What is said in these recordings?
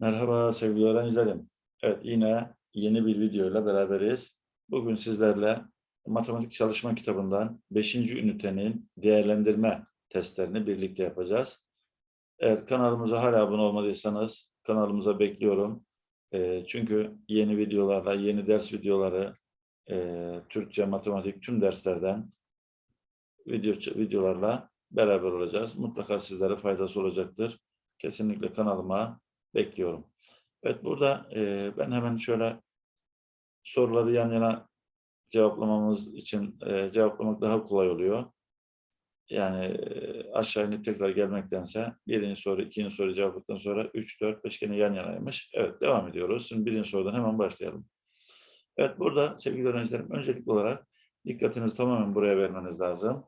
Merhaba sevgili öğrencilerim. Evet yine yeni bir videoyla beraberiz. Bugün sizlerle matematik çalışma kitabından 5. ünitenin değerlendirme testlerini birlikte yapacağız. Eğer kanalımıza hala abone olmadıysanız kanalımıza bekliyorum. Eee, çünkü yeni videolarla, yeni ders videoları, eee, Türkçe, matematik tüm derslerden video videolarla beraber olacağız. Mutlaka sizlere faydası olacaktır. Kesinlikle kanalıma bekliyorum. Evet burada eee, ben hemen şöyle soruları yan yana cevaplamamız için eee, cevaplamak daha kolay oluyor. Yani eee, aşağı inip tekrar gelmektense birinci soru, ikinci soru cevapladıktan sonra 3, 4, 5 gene yan yanaymış. Evet devam ediyoruz. Şimdi birinci sorudan hemen başlayalım. Evet burada sevgili öğrencilerim öncelikli olarak dikkatinizi tamamen buraya vermeniz lazım.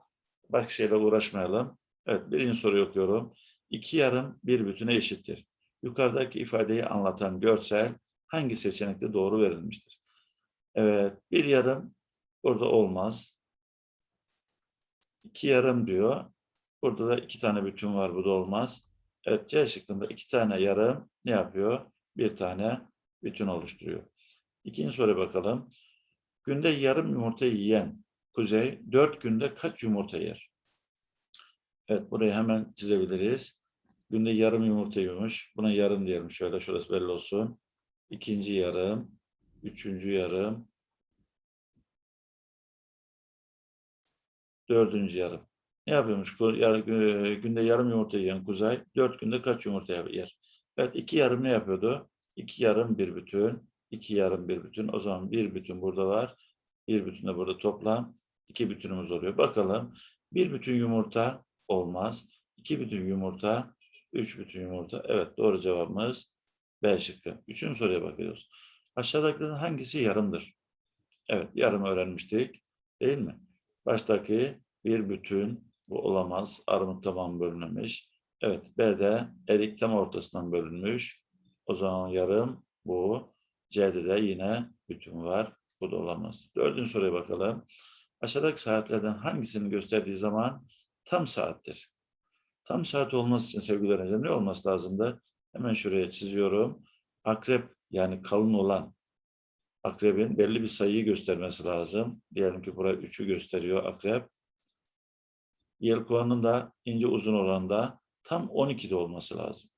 Başka şeyle uğraşmayalım. Evet birinci soruyu okuyorum. İki yarım bir bütüne eşittir. Yukarıdaki ifadeyi anlatan görsel hangi seçenekte doğru verilmiştir? Evet bir yarım burada olmaz. İki yarım diyor. Burada da iki tane bütün var bu da olmaz. Evet C şıkkında iki tane yarım ne yapıyor? Bir tane bütün oluşturuyor. İkinci soruya bakalım. Günde yarım yumurta yiyen Kuzey dört günde kaç yumurta yer? Evet burayı hemen çizebiliriz. Günde yarım yumurta yiyormuş. Buna yarım diyelim şöyle şurası belli olsun. İkinci yarım, üçüncü yarım, dördüncü yarım. Ne yapıyormuş? Gü- Günde yarım yumurta yiyen Kuzey dört günde kaç yumurta yer? Evet iki yarım ne yapıyordu? İki yarım bir bütün, iki yarım bir bütün. O zaman bir bütün burada var. Bir bütün de burada toplam iki bütünümüz oluyor. Bakalım bir bütün yumurta olmaz. İki bütün yumurta, üç bütün yumurta. Evet doğru cevabımız B şıkkı. Üçüncü soruya bakıyoruz. Aşağıdakilerin hangisi yarımdır? Evet yarım öğrenmiştik değil mi? Baştaki bir bütün bu olamaz. Armut tamam bölünmemiş. Evet B'de erik tam ortasından bölünmüş. O zaman yarım bu. C'de de yine bütün var. Bu da olamaz. Dördüncü soruya bakalım. Aşağıdaki saatlerden hangisini gösterdiği zaman tam saattir? Tam saat olması için sevgili öğrencilerim ne olması lazımdı? Hemen şuraya çiziyorum. Akrep yani kalın olan akrebin belli bir sayıyı göstermesi lazım. Diyelim ki buraya 3'ü gösteriyor akrep. Yelkovanın da ince uzun oranda tam 12'de olması lazım.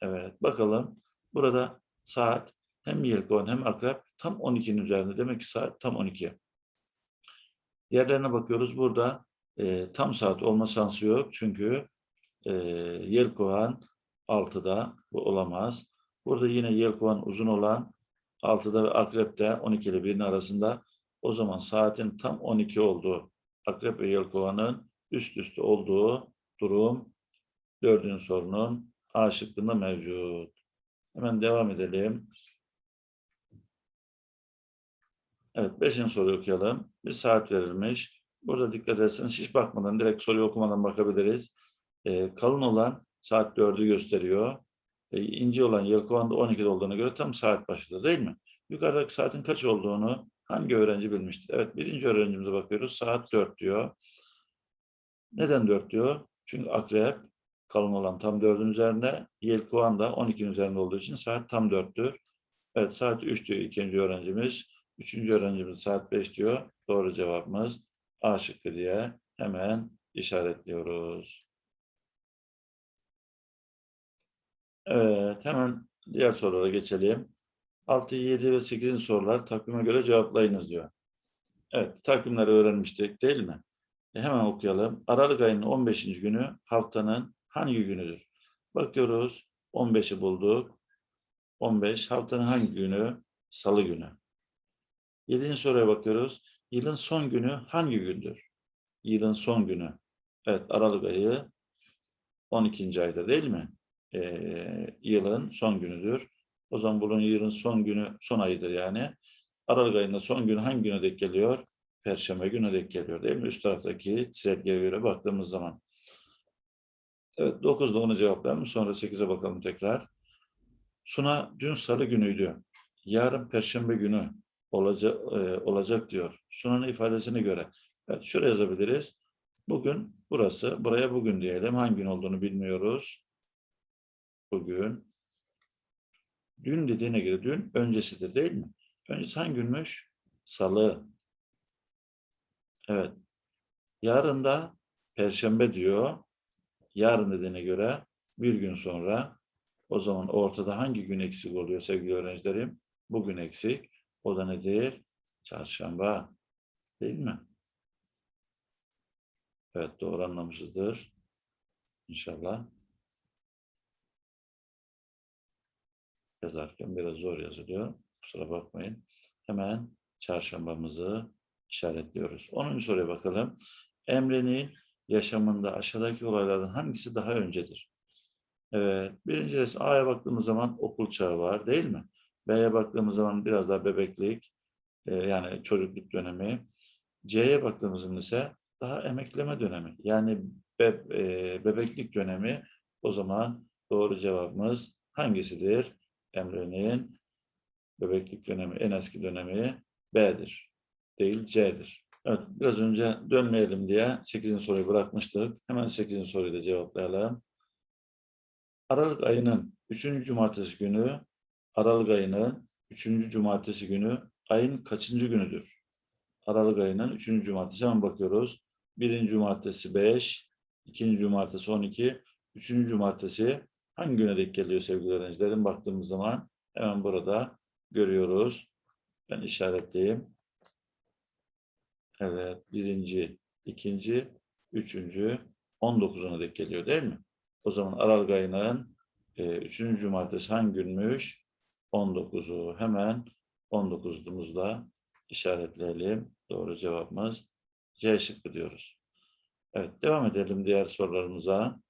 Evet bakalım. Burada saat hem yelkovan hem akrep tam 12'nin üzerinde. Demek ki saat tam 12. Diğerlerine bakıyoruz. Burada e, tam saat olma şansı yok. Çünkü e, yelkovan 6'da bu olamaz. Burada yine yelkovan uzun olan 6'da ve akrepte 12 ile 1'in arasında o zaman saatin tam 12 olduğu akrep ve yelkovanın üst üste olduğu durum dördüncü sorunun A şıkkında mevcut. Hemen devam edelim. Evet, beşinci soruyu okuyalım. Bir saat verilmiş. Burada dikkat ederseniz hiç bakmadan, direkt soruyu okumadan bakabiliriz. Ee, kalın olan saat 4'ü gösteriyor. Ee, ince olan yelkovan da 12'de olduğuna göre tam saat başladı değil mi? Yukarıdaki saatin kaç olduğunu hangi öğrenci bilmiştir? Evet, birinci öğrencimize bakıyoruz. Saat 4 diyor. Neden 4 diyor? Çünkü akrep kalın olan tam 4'ün üzerinde, yelkovan da 12'nin üzerinde olduğu için saat tam 4'tür. Evet, saat 3 diyor ikinci öğrencimiz. Üçüncü öğrencimiz saat 5 diyor. Doğru cevabımız A şıkkı diye hemen işaretliyoruz. Evet, hemen diğer sorulara geçelim. 6, 7 ve 8. sorular takvime göre cevaplayınız diyor. Evet, takvimleri öğrenmiştik değil mi? E, hemen okuyalım. Aralık ayının 15. günü haftanın hangi günüdür? Bakıyoruz. 15'i bulduk. 15 haftanın hangi günü? Salı günü. Yedinci soruya bakıyoruz. Yılın son günü hangi gündür? Yılın son günü. Evet Aralık ayı 12. ayda değil mi? Ee, yılın son günüdür. O zaman bunun yılın son günü, son ayıdır yani. Aralık ayında son günü hangi güne denk geliyor? Perşembe günü denk geliyor değil mi? Üst taraftaki çizelgeye göre baktığımız zaman. Evet 9'da onu cevaplayalım. Sonra 8'e bakalım tekrar. Suna dün salı günüydü. Yarın perşembe günü olacak, olacak diyor. Sunanın ifadesine göre. Evet, şuraya yazabiliriz. Bugün burası, buraya bugün diyelim. Hangi gün olduğunu bilmiyoruz. Bugün Dün dediğine göre dün öncesidir değil mi? Öncesi hangi günmüş? Salı. Evet. Yarın da perşembe diyor. Yarın dediğine göre bir gün sonra o zaman ortada hangi gün eksik oluyor sevgili öğrencilerim? Bugün eksik. O da nedir? Çarşamba. Değil mi? Evet doğru anlamışızdır. İnşallah. Yazarken biraz zor yazılıyor. Kusura bakmayın. Hemen çarşambamızı işaretliyoruz. 10. soruya bakalım. Emre'nin yaşamında aşağıdaki olaylardan hangisi daha öncedir? Evet, birinci resim A'ya baktığımız zaman okul çağı var değil mi? B'ye baktığımız zaman biraz daha bebeklik, e, yani çocukluk dönemi. C'ye baktığımız zaman ise daha emekleme dönemi. Yani e, bebeklik dönemi. O zaman doğru cevabımız hangisidir? Emre'nin bebeklik dönemi, en eski dönemi B'dir. Değil C'dir. Evet, biraz önce dönmeyelim diye 8. soruyu bırakmıştık. Hemen 8. soruyu da cevaplayalım. Aralık ayının 3. cumartesi günü, Aralık ayının 3. cumartesi günü ayın kaçıncı günüdür? Aralık ayının 3. cumartesi hemen bakıyoruz. 1. cumartesi 5, 2. cumartesi 12, 3. cumartesi hangi güne denk geliyor sevgili öğrencilerim? Baktığımız zaman hemen burada görüyoruz. Ben işaretleyeyim. Evet, birinci, ikinci, üçüncü, on dokuzuna denk geliyor değil mi? O zaman Aralık ayının e, üçüncü cumartesi hangi günmüş? 19'u hemen 19'umuzla işaretleyelim. Doğru cevabımız C şıkkı diyoruz. Evet, devam edelim diğer sorularımıza.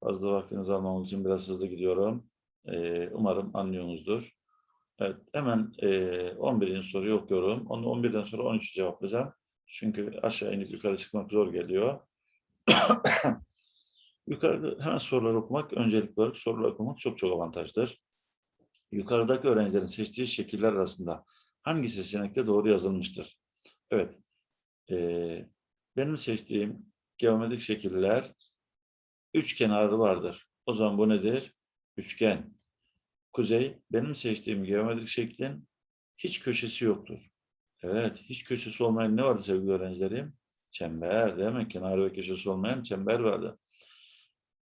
Fazla vaktinizi almamak için biraz hızlı gidiyorum. Ee, umarım anlıyorsunuzdur. Evet, hemen e, 11. soruyu okuyorum. Onu 11'den sonra 13'ü cevaplayacağım. Çünkü aşağı inip yukarı çıkmak zor geliyor. Yukarıda hemen soruları okumak, öncelikli olarak soruları okumak çok çok avantajdır. Yukarıdaki öğrencilerin seçtiği şekiller arasında hangi seçenekte doğru yazılmıştır? Evet, e, benim seçtiğim geometrik şekiller üç kenarı vardır. O zaman bu nedir? Üçgen. Kuzey, benim seçtiğim geometrik şeklin hiç köşesi yoktur. Evet, hiç köşesi olmayan ne vardı sevgili öğrencilerim? Çember değil mi? Kenarı ve köşesi olmayan çember vardı.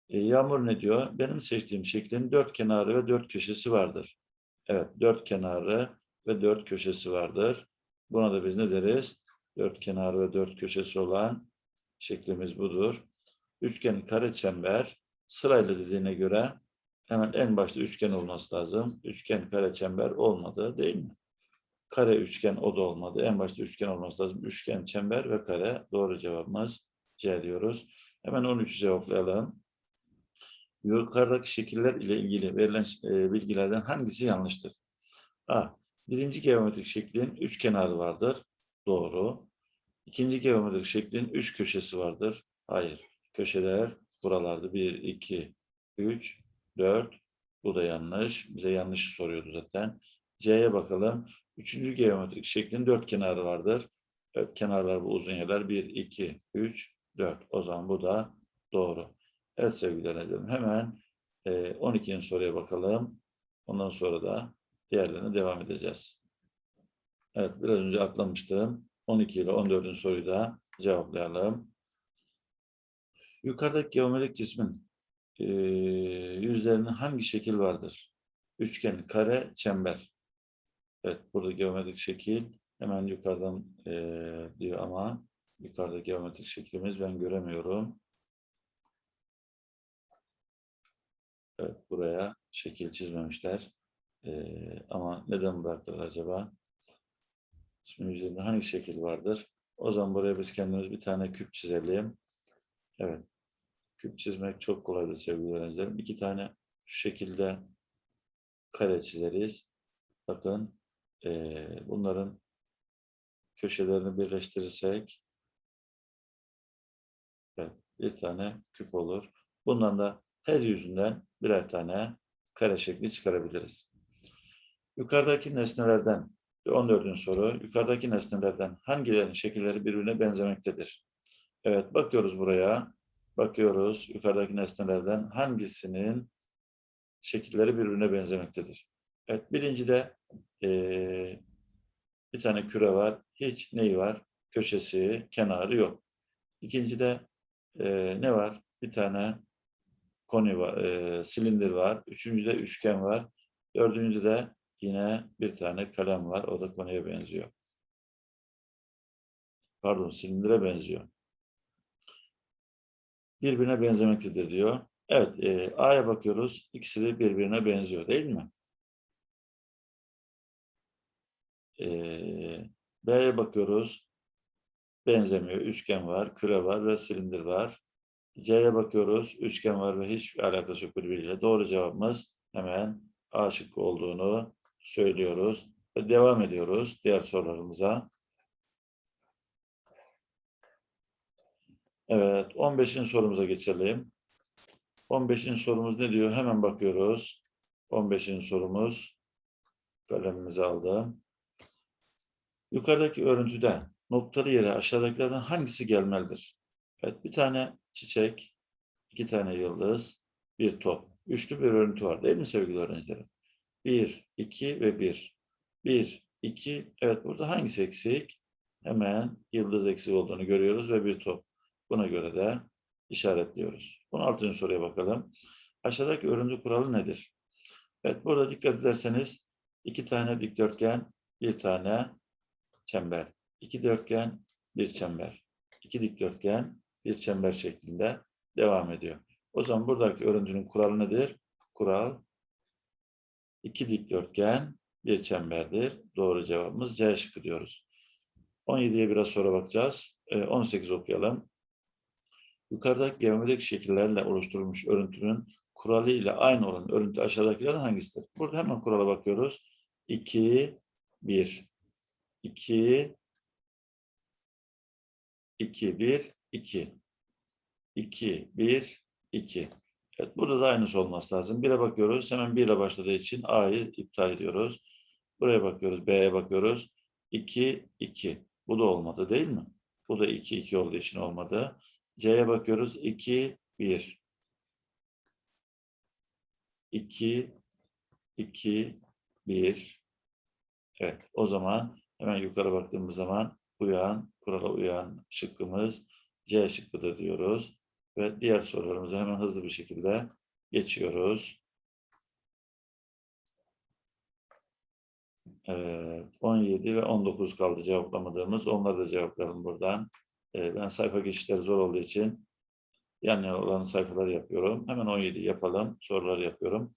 E, Yağmur ne diyor? Benim seçtiğim şeklin dört kenarı ve dört köşesi vardır. Evet, dört kenarı ve dört köşesi vardır. Buna da biz ne deriz? Dört kenarı ve dört köşesi olan şeklimiz budur. Üçgen, kare, çember sırayla dediğine göre hemen en başta üçgen olması lazım. Üçgen, kare, çember olmadı değil mi? Kare, üçgen o da olmadı. En başta üçgen olması lazım. Üçgen, çember ve kare. Doğru cevabımız C diyoruz. Hemen 13'ü cevaplayalım. Yukarıdaki şekiller ile ilgili verilen e, bilgilerden hangisi yanlıştır? A. Birinci geometrik şeklin üç kenarı vardır. Doğru. İkinci geometrik şeklin üç köşesi vardır. Hayır. Köşeler buralarda. Bir, iki, üç, dört. Bu da yanlış. Bize yanlış soruyordu zaten. C'ye bakalım. Üçüncü geometrik şeklin dört kenarı vardır. Evet kenarlar bu uzun yerler. Bir, iki, üç, dört. O zaman bu da doğru. Evet sevgili öğrencilerim hemen e, 12. soruya bakalım. Ondan sonra da diğerlerine devam edeceğiz. Evet biraz önce atlamıştım. 12 ile 14. soruyu da cevaplayalım. Yukarıdaki geometrik cismin yüzlerinin hangi şekil vardır? Üçgen, kare, çember. Evet burada geometrik şekil hemen yukarıdan e, diyor ama yukarıda geometrik şeklimiz ben göremiyorum. Evet, buraya şekil çizmemişler. Ee, ama neden bıraktılar acaba? Şimdi üzerinde hangi şekil vardır? O zaman buraya biz kendimiz bir tane küp çizelim. Evet. Küp çizmek çok kolaydır sevgili öğrencilerim. İki tane şu şekilde kare çizeriz. Bakın ee, bunların köşelerini birleştirirsek evet, bir tane küp olur. Bundan da her yüzünden birer tane kare şekli çıkarabiliriz. Yukarıdaki nesnelerden, 14. soru, yukarıdaki nesnelerden hangilerinin şekilleri birbirine benzemektedir? Evet, bakıyoruz buraya. bakıyoruz yukarıdaki nesnelerden hangisinin şekilleri birbirine benzemektedir. Evet birincide eee, bir tane küre var. Hiç neyi var? Köşesi, kenarı yok. İkincide eee, ne var? Bir tane koni var, eee, silindir var. Üçüncüde üçgen var. Dördüncüde de yine bir tane kalem var. O da koniye benziyor. Pardon, silindire benziyor. Birbirine benzemektedir diyor. Evet, eee, A'ya bakıyoruz. İkisi de birbirine benziyor değil mi? Eee, B'ye bakıyoruz. Benzemiyor. Üçgen var, küre var ve silindir var. C'ye bakıyoruz. Üçgen var ve hiçbir alakası yok birbiriyle. Doğru cevabımız hemen A şıkkı olduğunu söylüyoruz. Ve devam ediyoruz diğer sorularımıza. Evet, 15. sorumuza geçelim. 15. sorumuz ne diyor? Hemen bakıyoruz. 15. sorumuz. Kalemimizi aldım. Yukarıdaki örüntüde noktalı yere aşağıdakilerden hangisi gelmelidir? Evet, bir tane çiçek, iki tane yıldız, bir top. Üçlü bir örüntü var değil mi sevgili öğrencilerim? Bir, iki ve bir. Bir, iki, evet burada hangisi eksik? Hemen yıldız eksik olduğunu görüyoruz ve bir top. Buna göre de işaretliyoruz. 16. soruya bakalım. Aşağıdaki örüntü kuralı nedir? Evet burada dikkat ederseniz iki tane dikdörtgen, bir tane çember. İki dörtgen, bir çember. İki dikdörtgen, bir çember şeklinde devam ediyor. O zaman buradaki örüntünün kuralı nedir? Kural iki dikdörtgen, bir çemberdir. Doğru cevabımız C şıkkı diyoruz. 17'ye biraz sonra bakacağız. Ee, 18 okuyalım. Yukarıdaki geometrik şekillerle oluşturulmuş örüntünün kuralı ile aynı olan örüntü aşağıdakilerden hangisidir? Burada hemen kurala bakıyoruz. 2, 1, 2, 2, 1, 2. 2, 1, 2. Evet, burada da aynısı olması lazım. 1'e bakıyoruz. Hemen 1 ile başladığı için A'yı iptal ediyoruz. Buraya bakıyoruz. B'ye bakıyoruz. 2, 2. Bu da olmadı değil mi? Bu da 2, 2 olduğu için olmadı. C'ye bakıyoruz. 2, 1. 2, 2, 1. Evet, o zaman hemen yukarı baktığımız zaman uyan, kurala uyan şıkkımız C şıkkıdır diyoruz. Ve diğer sorularımıza hemen hızlı bir şekilde geçiyoruz. Evet, 17 ve 19 kaldı cevaplamadığımız. Onları da cevaplayalım buradan. Ee, ben sayfa geçişleri zor olduğu için yan yana olan sayfaları yapıyorum. Hemen 17 yapalım. Soruları yapıyorum.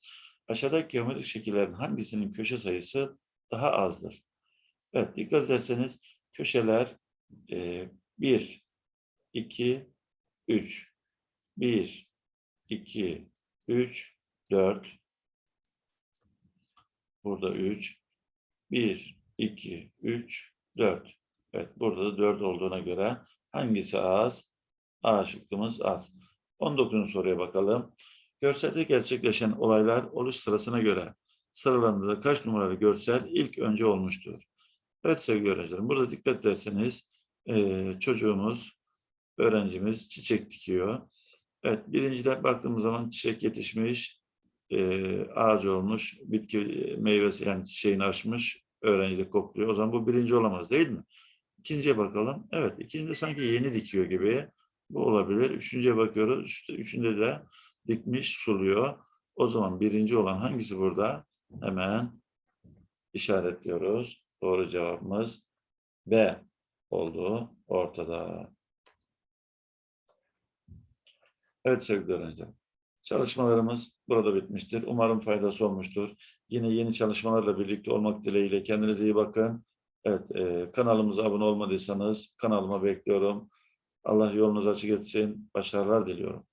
Aşağıdaki geometrik şekillerin hangisinin köşe sayısı daha azdır? Evet, dikkat ederseniz köşeler e, 1, 2, 3. 1, 2, 3, 4. Burada 3. 1, 2, 3, 4. Evet, burada da 4 olduğuna göre hangisi az? A şıkkımız az. 19. soruya bakalım. Görselde gerçekleşen olaylar oluş sırasına göre sıralandığında kaç numaralı görsel ilk önce olmuştur? Evet sevgili öğrencilerim, burada dikkat ederseniz çocuğumuz, öğrencimiz çiçek dikiyor. Evet, birincide baktığımız zaman çiçek yetişmiş, eee ağaç olmuş, bitki e, meyvesi yani çiçeğini açmış, öğrenci de kokluyor. O zaman bu birinci olamaz değil mi? İkinciye bakalım. Evet, ikincide sanki yeni dikiyor gibi. Bu olabilir. Üçüncüye bakıyoruz. Üç- Üçünde de dikmiş, suluyor. O zaman birinci olan hangisi burada? Hemen işaretliyoruz. Doğru cevabımız B olduğu ortada. Evet sevgili öğrenciler. Çalışmalarımız burada bitmiştir. Umarım faydası olmuştur. Yine yeni çalışmalarla birlikte olmak dileğiyle kendinize iyi bakın. Evet, e, kanalımıza abone olmadıysanız kanalıma bekliyorum. Allah yolunuzu açık etsin. Başarılar diliyorum.